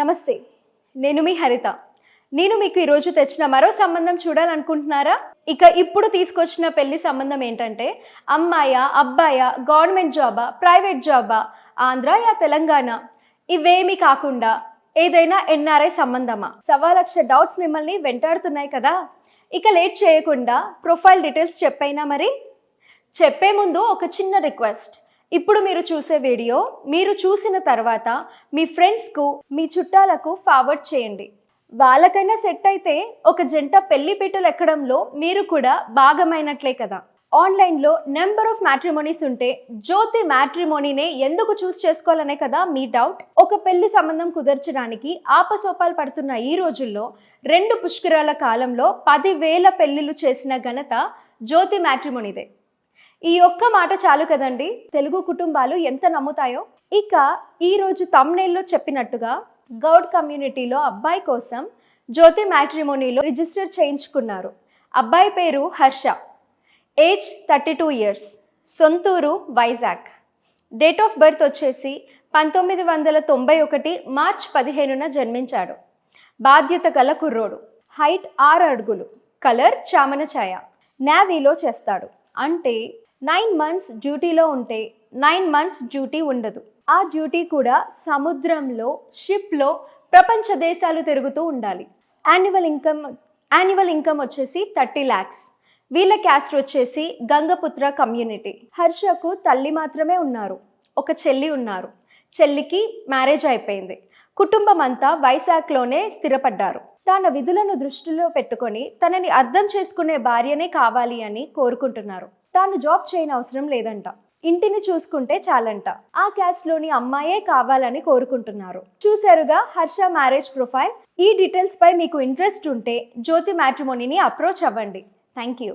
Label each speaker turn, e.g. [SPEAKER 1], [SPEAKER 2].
[SPEAKER 1] నమస్తే నేను మీ హరిత. నేను మీకు ఈరోజు తెచ్చిన మరో సంబంధం చూడాలనుకుంటున్నారా? ఇక ఇప్పుడు తీసుకొచ్చిన పెళ్ళి సంబంధం ఏంటంటే అమ్మాయా అబ్బాయా గవర్నమెంట్ జాబా ప్రైవేట్ జాబా ఆంధ్ర యా తెలంగాణ? ఇవేమీ కాకుండా ఏదైనా ఎన్ఆర్ఐ సంబంధమా? సవా లక్ష డౌట్స్ మిమ్మల్ని వెంటాడుతున్నాయి కదా? ఇక లేట్ చేయకుండా ప్రొఫైల్ డీటెయిల్స్ చెప్పైనా మరి? చెప్పే ముందు ఒక చిన్న రిక్వెస్ట్. ఇప్పుడు మీరు చూసే వీడియో మీరు చూసిన తర్వాత మీ ఫ్రెండ్స్కు మీ చుట్టాలకు ఫార్వర్డ్ చేయండి. వాళ్ళకైనా సెట్ అయితే ఒక జంట పెళ్ళి పీటలు ఎక్కడంలో మీరు కూడా భాగమైనట్లే కదా. ఆన్లైన్లో నెంబర్ ఆఫ్ మ్యాట్రిమోనీస్ ఉంటే జ్యోతి మ్యాట్రిమోనీనే ఎందుకు చూస్ చేసుకోవాలనే కదా మీ డౌట్ ఒక పెళ్ళి సంబంధం కుదర్చడానికి ఆపసోపాలు పడుతున్న ఈ రోజుల్లో రెండు పుష్కరాల కాలంలో పదివేల పెళ్ళిళ్ళు చేసిన ఘనత జ్యోతి మ్యాట్రిమోనీదే ఈ ఒక్క మాట చాలు కదండి? తెలుగు కుటుంబాలు ఎంత నమ్ముతాయో? ఇక ఈరోజు తమ్నేల్లో చెప్పినట్టుగా గౌడ్ కమ్యూనిటీలో అబ్బాయి కోసం జ్యోతి మ్యాట్రిమోనీలో రిజిస్టర్ చేయించుకున్నారు. అబ్బాయి పేరు Harsha. Age thirty two years. సొంతూరు వైజాగ్. డేట్ ఆఫ్ బర్త్ వచ్చేసి పంతొమ్మిది వందల తొంభై ఒకటి మార్చ్ పదిహేనున జన్మించాడు. బాధ్యత గల కుర్రోడు. హైట్ ఆరు అడుగులు. కలర్ చామన ఛాయ. నేవీలో చేస్తాడు. అంటే నైన్ మంత్స్ డ్యూటీలో ఉంటే నైన్ మంత్స్ డ్యూటీ ఉండదు. ఆ డ్యూటీ కూడా సముద్రంలో షిప్లో ప్రపంచ దేశాలు తిరుగుతూ ఉండాలి. యాన్యువల్ ఇన్కమ్ యాన్యువల్ ఇన్కమ్ వచ్చేసి థర్టీ ల్యాక్స్ వీళ్ళ క్యాస్ట్ వచ్చేసి గంగపుత్ర కమ్యూనిటీ. హర్షకు తల్లి మాత్రమే ఉన్నారు. ఒక చెల్లి ఉన్నారు. చెల్లికి మ్యారేజ్ అయిపోయింది. కుటుంబం అంతా వైజాగ్లోనే స్థిరపడ్డారు. తన విధులను దృష్టిలో పెట్టుకొని తనని అర్థం చేసుకునే భార్యనే కావాలి అని కోరుకుంటున్నారు. తాను జాబ్ చేయని అవసరం లేదంట. ఇంటిని చూసుకుంటే చాలంట. ఆ క్యాస్ట్లోని అమ్మాయే కావాలని కోరుకుంటున్నారు. చూసారుగా హర్ష మ్యారేజ్ ప్రొఫైల్. ఈ డీటెయిల్స్ పై మీకు ఇంట్రెస్ట్ ఉంటే జ్యోతి మ్యాట్రిమోనీని అప్రోచ్ అవ్వండి. Thank you